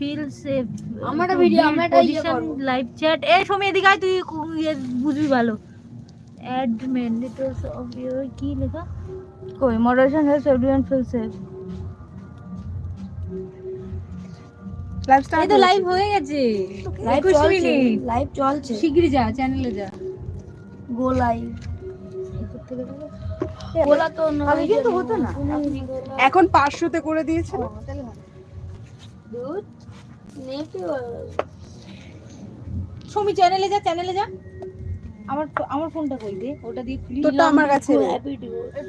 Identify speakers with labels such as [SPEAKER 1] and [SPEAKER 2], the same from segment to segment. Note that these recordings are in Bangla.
[SPEAKER 1] ফিল সেফ
[SPEAKER 2] আমার video, আমরা।
[SPEAKER 1] লাইভ চ্যাট এ সময় এদিকে আয় তুই ইয়ে বুঝবি ভালো। অ্যাড ম্যান্ডেটস অফ ইউর কি লেখা? কই moderation helps everyone feel
[SPEAKER 3] safe
[SPEAKER 1] live
[SPEAKER 3] start
[SPEAKER 1] তো লাইভ হয়ে গেছে।
[SPEAKER 2] লাইভ চলছে। লাইভ চলছে।
[SPEAKER 1] শিগগিরই যা চ্যানেলে যা।
[SPEAKER 2] গো লাইভ গোলা তো
[SPEAKER 3] আগে কিন্তু হতো না। এখন পাঁচশোতে করে দিয়েছে?
[SPEAKER 2] দুধ
[SPEAKER 1] সমি চ্যানেলে যা চ্যানেলে যা। আমার আমার ফোনটা কই দে ওটা দিয়ে খুলি।
[SPEAKER 3] তোরটা আমার কাছে।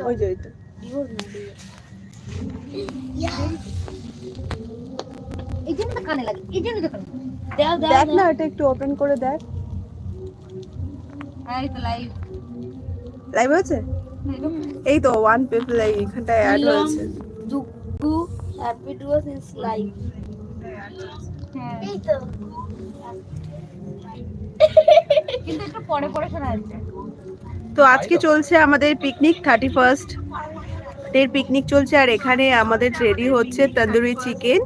[SPEAKER 3] ওই যে ওই তো।
[SPEAKER 1] এই জন্য তো কানে লাগে এই জন্য তো কানে
[SPEAKER 2] দেখ
[SPEAKER 3] দেখ না এটা একটু ওপেন করে দেখ।
[SPEAKER 1] এই তো লাইভ
[SPEAKER 3] লাইভ হয়েছে? এই তো ওয়ান পিপল এইখানটায় অ্যাড হয়েছে।
[SPEAKER 2] দুঃখু হ্যাপি ডিভোর্স ইজ লাইভ এই তো
[SPEAKER 1] কিন্তু একটু পরে পরে শোনা যাচ্ছে।
[SPEAKER 3] তো আজকে চলছে আমাদের পিকনিক থার্টি ফার্স্ট এর পিকনিক চলছে আর এখানে আমাদের রেডি হচ্ছে তন্দুরি চিকেন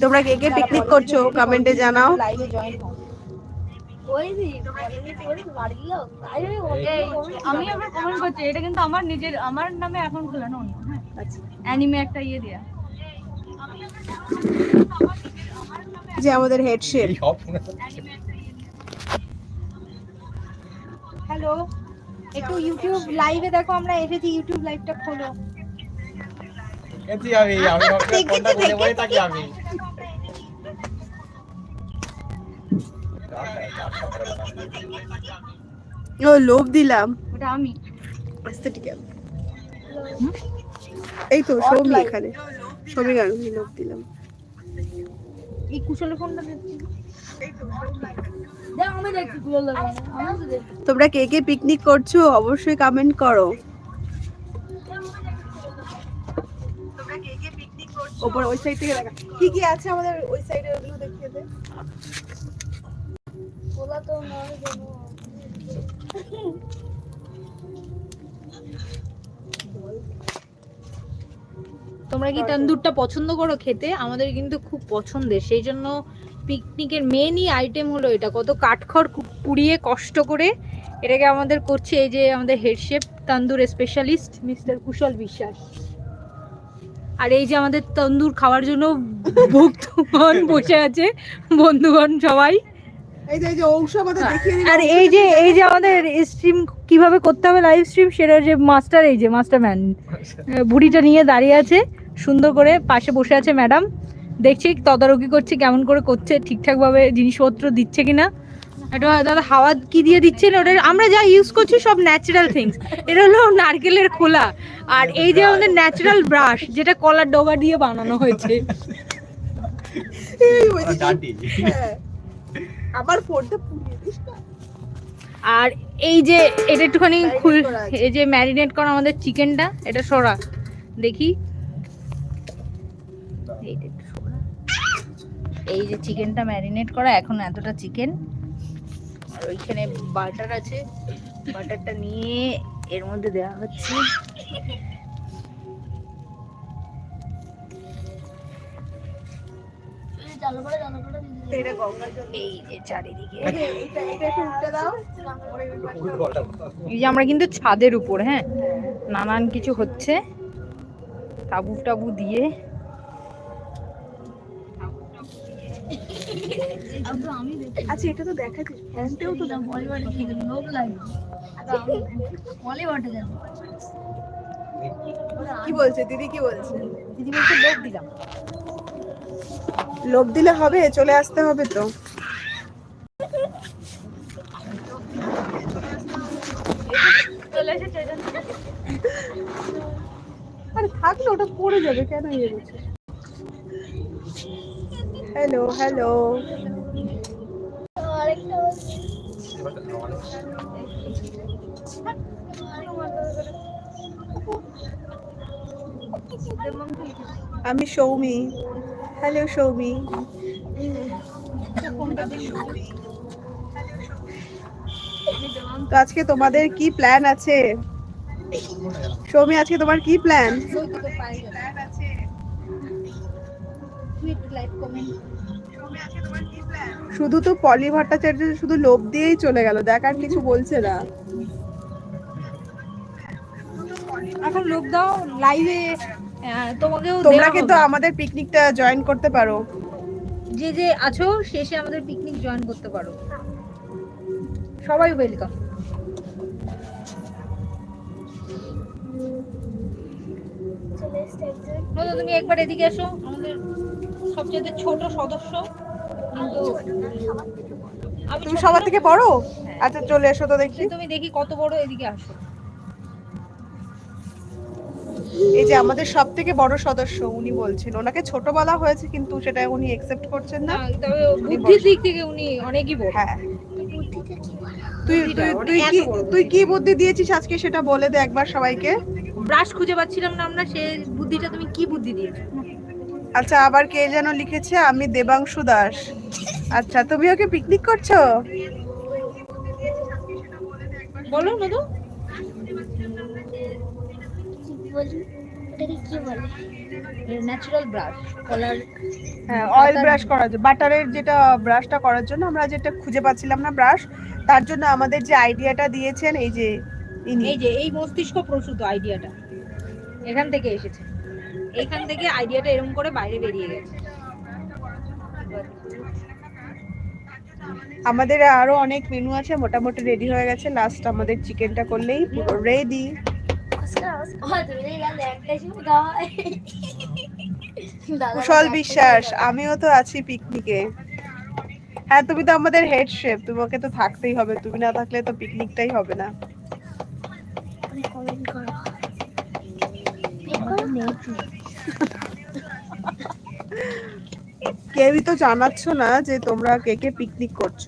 [SPEAKER 3] তোমরা কে কে পিকনিক করছ? কমেন্টে জানাও।
[SPEAKER 1] আমি আবার কমেন্ট করছি এটা কিন্তু আমার নিজের আমার নামে এখন খোলা না অন্য হ্যাঁ।
[SPEAKER 3] আচ্ছা।
[SPEAKER 1] অ্যানিমে একটা ইয়ে দেয়া।
[SPEAKER 3] যে আমাদের হেড শেফ
[SPEAKER 1] হ্যালো একটু ইউটিউব লাইভে দেখো আমরা এসেছি ইউটিউব লাইভটা খোলো।
[SPEAKER 4] আমি আমি আমি।
[SPEAKER 3] ও লোভ দিলাম।
[SPEAKER 1] ওটা আমি।
[SPEAKER 3] এই তো সৌমি এখানে। সৌমি গাঙ্গুলি লোভ দিলাম।
[SPEAKER 1] এই কুশলের ফোনটা
[SPEAKER 3] তোমরা কে কে পিকনিক করছ অবশ্যই কমেন্ট করো। ওপর ওই সাইড থেকে দেখা। কি কি আছে আমাদের ওই সাইডে ওগুলো দেখিয়ে দে।
[SPEAKER 2] গোলা তো নয় যেন
[SPEAKER 1] তোমরা কি তন্দুরটা পছন্দ করো খেতে? আমাদের কিন্তু খুব পছন্দের। সেই জন্য পিকনিকের মেনই আইটেম হলো এটা। কত কাঠখড় পুড়িয়ে কষ্ট করে এটাকে আমাদের করছে এই যে আমাদের head chef tandoor specialist mister Kushal Biswas. আর এই যে আমাদের তন্দুর খাওয়ার জন্য ভক্তগণ বসে আছে বন্ধুগণ সবাই। আর এই যে এই যে আমাদের স্ট্রিম কীভাবে করতে হবে লাইভ স্ট্রিম সেটা যে মাস্টার এই যে মাস্টার ম্যান বুড়িটা নিয়ে দাঁড়িয়ে আছে। সুন্দর করে পাশে বসে আছে ম্যাডাম। দেখছি তদারকি করছে কেমন করে করছে ঠিকঠাকভাবে জিনিসপত্র দিচ্ছে কিনা। এটা দাদা হাওয়া কি দিয়ে দিচ্ছেন ওটা আমরা যা ইউজ করছি সব ন্যাচারাল থিংস এটা হলো নারকেলের খোলা। আর এই যে আমাদের ন্যাচারাল ব্রাশ যেটা কলার ডোবা দিয়ে বানানো হয়েছে।
[SPEAKER 3] হ্যাঁ। আবার ফোনটা পুড়িয়ে দিস
[SPEAKER 1] আর এই যে এটা একটুখানি খুল এই যে ম্যারিনেট করা আমাদের চিকেনটা এটা সরা। দেখি। এই যে চিকেনটা ম্যারিনেট করা এখন এতটা চিকেন। আর ওইখানে বাটার আছে। বাটারটা নিয়ে এর মধ্যে দেওয়া হচ্ছে।
[SPEAKER 2] এই
[SPEAKER 1] যে আমরা কিন্তু ছাদের উপর হ্যাঁ? নানান কিছু হচ্ছে। তাবু টাবু দিয়ে।
[SPEAKER 3] আচ্ছা এটা তো ফোনটাও তো
[SPEAKER 2] ঠিক আছে লোক লাগে। যাব।
[SPEAKER 3] কি বলছে? দিদি কি বলছে?
[SPEAKER 1] দিদি বলছে লোক দিলাম।
[SPEAKER 3] লোভ দিলে হবে চলে আসতে হবে তো। আরে থাক না ওটা পড়ে যাবে কেন ইয়ে করছে? হ্যালো হ্যালো আমি সৌমি। হ্যালো সৌমি। তো আজকে তোমাদের কি প্ল্যান আছে? সৌমি আজকে তোমার কি প্ল্যান
[SPEAKER 2] লাইক কমেন্ট
[SPEAKER 3] শুধু তো পলি ভট্টাচার্য শুধু লোভ দিয়েই চলে গেল দেখ আর কিছু বলছে না।
[SPEAKER 1] এখন লোভ দাও লাইভে তোমাকেও
[SPEAKER 3] তোমরা কিন্তু আমাদের পিকনিকটা জয়েন করতে পারো।
[SPEAKER 1] যে যে আছো শেষে আমাদের পিকনিক জয়েন করতে পারো। সবাই ওয়েলকাম তুমি একবার এদিকে এসো আমাদের সবচেয়ে ছোট সদস্য।
[SPEAKER 3] তুমি সবার থেকে বড়? আচ্ছা চলে এসো তো দেখি।
[SPEAKER 1] তুমি দেখি কত বড় এদিকে আসো।
[SPEAKER 3] এই যে আমাদের সব থেকে বড় সদস্য উনি বলছেন। ওনাকে ছোট বলা হয়েছে কিন্তু সেটা উনি একসেপ্ট করছেন
[SPEAKER 1] না। তবে বুদ্ধির দিক থেকে উনি অনেকই বড়।
[SPEAKER 3] হ্যাঁ। তুই তুই তুই কি তুই কি বুদ্ধি দিয়েছিস আজকে? সেটা বলে দে একবার সবাইকে।
[SPEAKER 1] ব্রাশ খুঁজে পাচ্ছিলাম না আমরা সে বুদ্ধিটা তুমি কি বুদ্ধি দিয়েছ?
[SPEAKER 3] আচ্ছা আবার কে যেন লিখেছে আমি দেবাংশু দাস। আচ্ছা তুমি ওকে পিকনিক করছ?
[SPEAKER 1] বলো ন্যাচারাল ব্রাশ কলার
[SPEAKER 3] হ্যাঁ অয়েল ব্রাশ করার জন্য বাটারের যেটা ব্রাশটা করার জন্য আমরা যেটা খুঁজে পাচ্ছিলাম না ব্রাশ তার জন্য আমাদের যে আইডিয়াটা দিয়েছেন এই যে
[SPEAKER 1] এই যে এই মস্তিষ্ক প্রসূত আইডিয়াটা এখান থেকে এসেছে। এখান থেকে আইডিয়াটা এরকম করে বাইরে বেরিয়ে গেছে।
[SPEAKER 3] আমাদের আরও অনেক মেনু আছে মোটামুটি রেডি হয়ে গেছে। লাস্ট আমাদের চিকেনটা করলেই পুরো রেডি কুশল বিশ্বাস আমিও তো আছি পিকনিকে হ্যাঁ তুমি তো আমাদের হেড শেফ তোমাকে তো থাকতেই হবে। তুমি না থাকলে তো পিকনিকটাই হবে না।
[SPEAKER 2] কমেন্ট করো।
[SPEAKER 3] কেউই তো জানাচ্ছ না যে তোমরা কে কে পিকনিক করছ।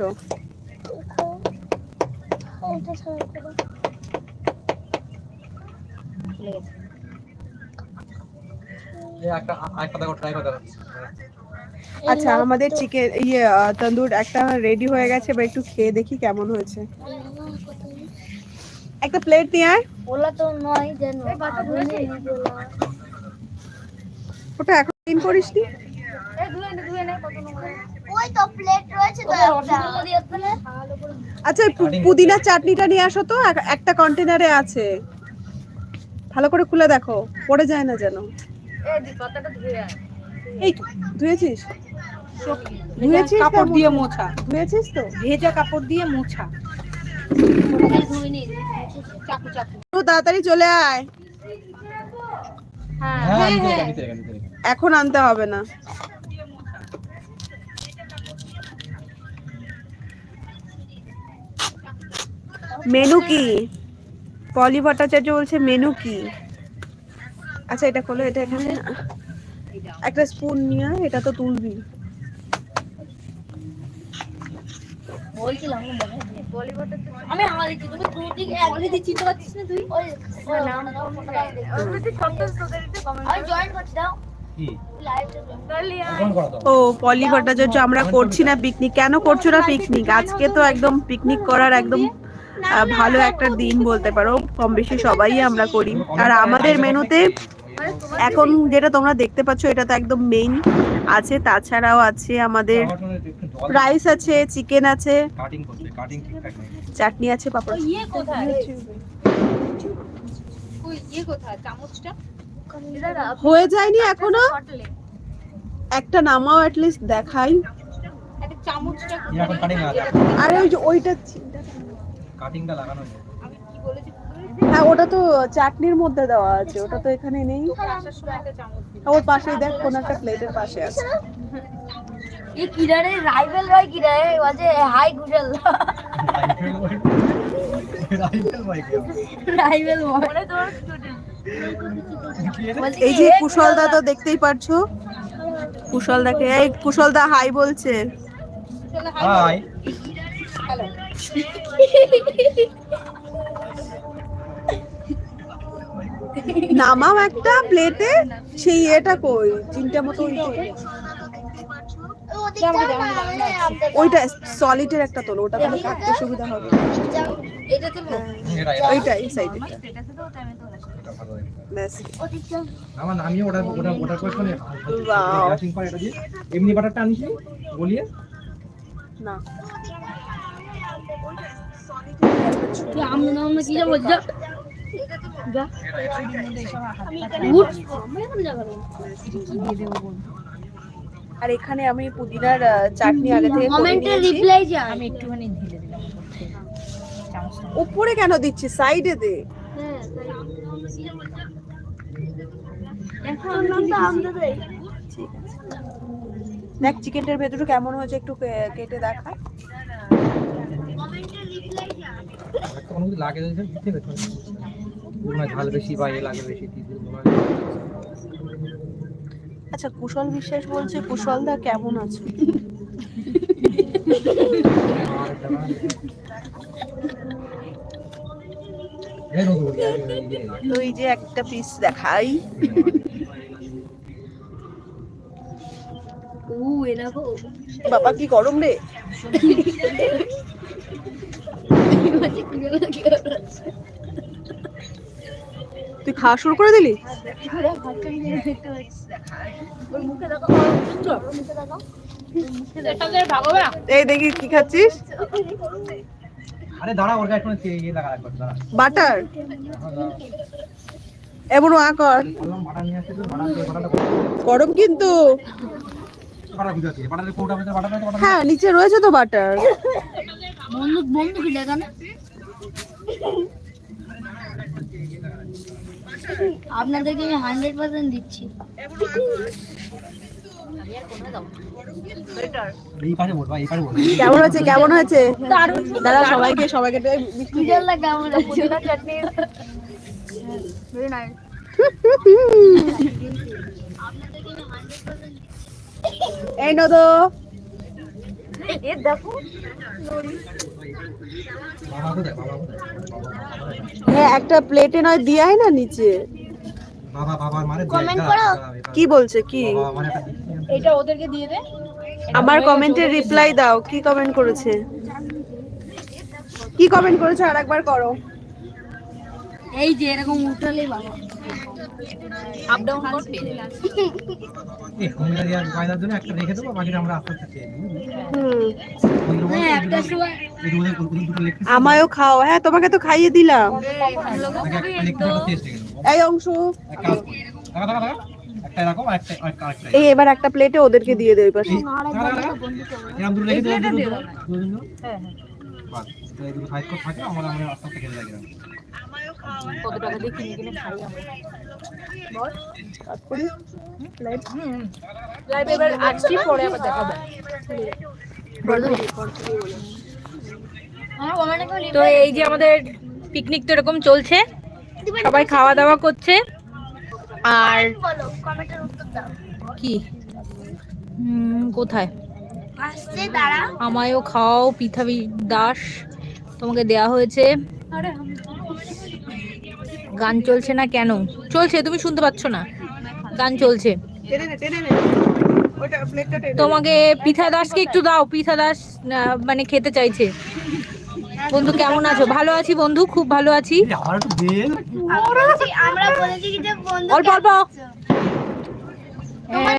[SPEAKER 3] আচ্ছা আমাদের চিকেন ইয়ে তন্দুর একটা রেডি হয়ে গেছে এবার একটু খেয়ে দেখি কেমন হয়েছে। একটা প্লেট নিয়ে আয়।
[SPEAKER 2] ওলা তো নয় যেন
[SPEAKER 3] ওটা এখন ক্লিন করিস নি?
[SPEAKER 2] ওই তো প্লেট রয়েছে তো রসগোল্লা দিয়ে না।
[SPEAKER 3] আচ্ছা এই পু- পুদিনার চাটনিটা নিয়ে আসো তো একটা কন্টেনারে আছে। ভালো করে খুলে দেখো পড়ে যায় না যেন। এই ধুয়েছিস? ধুয়েছিস
[SPEAKER 1] কাপড় দিয়ে মোছা।
[SPEAKER 3] ধুয়েছিস তো?
[SPEAKER 1] ভেজা কাপড় দিয়ে মোছা।
[SPEAKER 3] তাড়াতাড়ি চলে আয়।
[SPEAKER 4] হ্যাঁ। নিতে
[SPEAKER 3] এখন আনতে হবে না। মেনু কি? পলি ভট্টাচার্য বলছে মেনু কি? আচ্ছা এটা খোলো এটা এখানে। একটা স্পুন নিয়ে এটা তো তুলবি।
[SPEAKER 2] বলছিলাম আমি আমার দিচ্ছি তুমি তুই দিচ্ছি না তুই? ওই ওই নাম আমি জয়েন করছি দাও।
[SPEAKER 3] ও পলি ভট্টাচার্য আমরা করছি না পিকনিক কেন করছ না পিকনিক আজকে তো একদম পিকনিক করার একদম ভালো একটা দিন বলতে পারো। কম বেশি সবাই আমরা করি। আর আমাদের মেনুতে এখন যেটা তোমরা দেখতে পাচ্ছ এটা তো একদম মেইন আছে। তাছাড়াও আছে আমাদের রাইস আছে চিকেন আছে।
[SPEAKER 4] কাটিং করতে কাটিং ঠিকঠাক নেই
[SPEAKER 3] চাটনি আছে। পাপড়
[SPEAKER 1] ইয়ে কোথায়? ইয়ে কোথায়? চামচটা?
[SPEAKER 3] হয়ে যায়নি এখনো একটা নামাও লিস্ট দেখাই
[SPEAKER 1] একটা চামচটা
[SPEAKER 4] কি এখন কাটিং আছে
[SPEAKER 3] আর ওই যে ওইটা
[SPEAKER 4] কাটিংটা লাগানো নেই
[SPEAKER 1] আমি কি বলেছি
[SPEAKER 3] হ্যাঁ ওটা তো চাটনির মধ্যে দেওয়া আছে ওটা তো এখানে নেই
[SPEAKER 1] আসার সময় একটা চামচ দিই
[SPEAKER 3] ওর পাশেই দেখ কোন একটা প্লেটের পাশে আছে
[SPEAKER 2] ये किराने राइवल रॉय किराए वजह हाई गुजल
[SPEAKER 4] রাইফেল ভাই কি হবে?
[SPEAKER 2] राइवल बोले तो
[SPEAKER 4] কি এটা?
[SPEAKER 3] এই যে কুশলদা তো দেখতেই পারছ? কুশলদাকে এই কুশলদা হাই বলছে।
[SPEAKER 4] হাই।
[SPEAKER 1] হ্যালো
[SPEAKER 3] নামাও একটা প্লেটে সেই এটা কই? চিনটা মতো ওই ওইটা সলিডের একটা তোলো ওটা তাহলে কাটতে সুবিধা হবে। ওইটা এই সাইডে
[SPEAKER 4] এটা ভালো দেখতে
[SPEAKER 3] ব্যাস
[SPEAKER 4] আমার নামিয়ে করে এটা দিয়ে। এমনি বাটারটা আনিস বলিয়ে
[SPEAKER 3] না।
[SPEAKER 2] কি যাব? যা।
[SPEAKER 3] আর এখানে আমি পুদিনার চাটনি আগে থেকে
[SPEAKER 2] কমেন্টে রিপ্লাই যা
[SPEAKER 1] আমি একটুখানি ঢেলে দিলাম।
[SPEAKER 3] উপরে কেন দিচ্ছি সাইডে দে।
[SPEAKER 2] হ্যাঁ
[SPEAKER 3] দেখ চিকেনটার ভেতরে কেমন হয়েছে একটু কেটে দেখা।
[SPEAKER 4] লাগে
[SPEAKER 3] আচ্ছা কুশল বিশ্বাস বলছে কুশল দা কেমন আছো?
[SPEAKER 4] এই
[SPEAKER 3] যে একটা পিস দেখাই। বাবা কি গরম রে? তুই খাওয়া শুরু করে দিলি? এই দেখি কি খাচ্ছিস?
[SPEAKER 4] আরে দাঁড়া ওর গায়ে কোনো ইয়ে লাগা দাঁড়া।
[SPEAKER 3] বাটার? এমন আ কর। গরম কিন্তু। হ্যাঁ নিচে রয়েছে তো বাটার।
[SPEAKER 2] বন্ধু বন্ধু কি না আপনাদেরকে আমি হান্ড্রেড পার্সেন্ট দিচ্ছি।
[SPEAKER 3] কেমন হয়েছে? কেমন হয়েছে? দাদা সবাইকে সবাইকে
[SPEAKER 2] কেমন?
[SPEAKER 3] এই নদো হ্যাঁ একটা প্লেটে নয় দিয়াই না নিচে।
[SPEAKER 4] বাবা বাবার মানে
[SPEAKER 2] কমেন্ট করো।
[SPEAKER 3] কি বলছে? কি?
[SPEAKER 4] মানে।
[SPEAKER 1] এটা ওদেরকে দিয়ে দে।
[SPEAKER 3] আমার কমেন্টে রিপ্লাই দাও কি কমেন্ট করেছে? কি কমেন্ট করেছে? আর একবার করো।
[SPEAKER 2] এই যে এরকম উঠালে বাবা
[SPEAKER 1] আপ ডাউন কর পেয়ে যাবে।
[SPEAKER 4] এই কুমিরা দিয়ে বায়নার জন্য একটা রেখে দেবো বাকিটা আমরা আস্তে আস্তে খেয়ে নেব।
[SPEAKER 3] হুম
[SPEAKER 4] ওই রকম
[SPEAKER 2] হ্যাঁ
[SPEAKER 3] আমায়ও খাও। হ্যাঁ তোমাকে তো খাইয়ে দিলাম। এই অংশ। এই এবার একটা প্লেটে ওদেরকে দিয়ে দেবে পাশে
[SPEAKER 1] হ্যাঁ হ্যাঁ। কত টাকা দিয়ে কিনে কিনে খাই লাইভ এবার আসছি পরে আবার তো এই যে আমাদের পিকনিক তো এরকম চলছে। সবাই খাওয়া দাওয়া করছে। আর কি? হুম, কোথায়? আমায়ও খাও পিঠাবি দাস। তোমাকে দেয়া হয়েছে। গান চলছে না কেন? চলছে তুমি শুনতে পাচ্ছ না। গান চলছে। তোমাকে পিঠা দাসকে একটু দাও পিঠা দাস মানে খেতে চাইছে। বন্ধু কেমন আছো? ভালো আছি বন্ধু খুব ভালো আছি। অল্প অল্প। হ্যাঁ,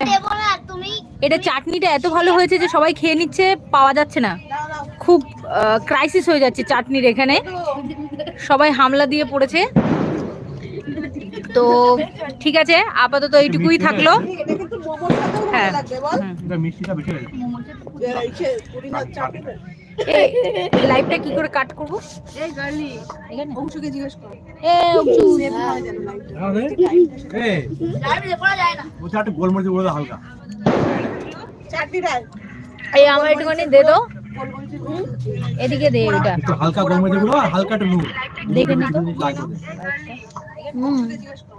[SPEAKER 1] এটা চাটনিটা এত ভালো হয়েছে যে সবাই খেয়ে নিচ্ছে পাওয়া যাচ্ছে না। খুব ক্রাইসিস হয়ে যাচ্ছে চাটনির এখানে। সবাই হামলা দিয়ে পড়েছে। তো ঠিক আছে আপাতত এইটুকুই থাকল।
[SPEAKER 3] ভালো
[SPEAKER 1] হ্যাঁ। লাইভটা কি করে কাট করব?
[SPEAKER 3] এই
[SPEAKER 1] আমার একটুখানি দে দাও এদিকে দে এটা
[SPEAKER 4] হালকা গোলমরিচ হালকা একটু
[SPEAKER 1] দেখে নি তো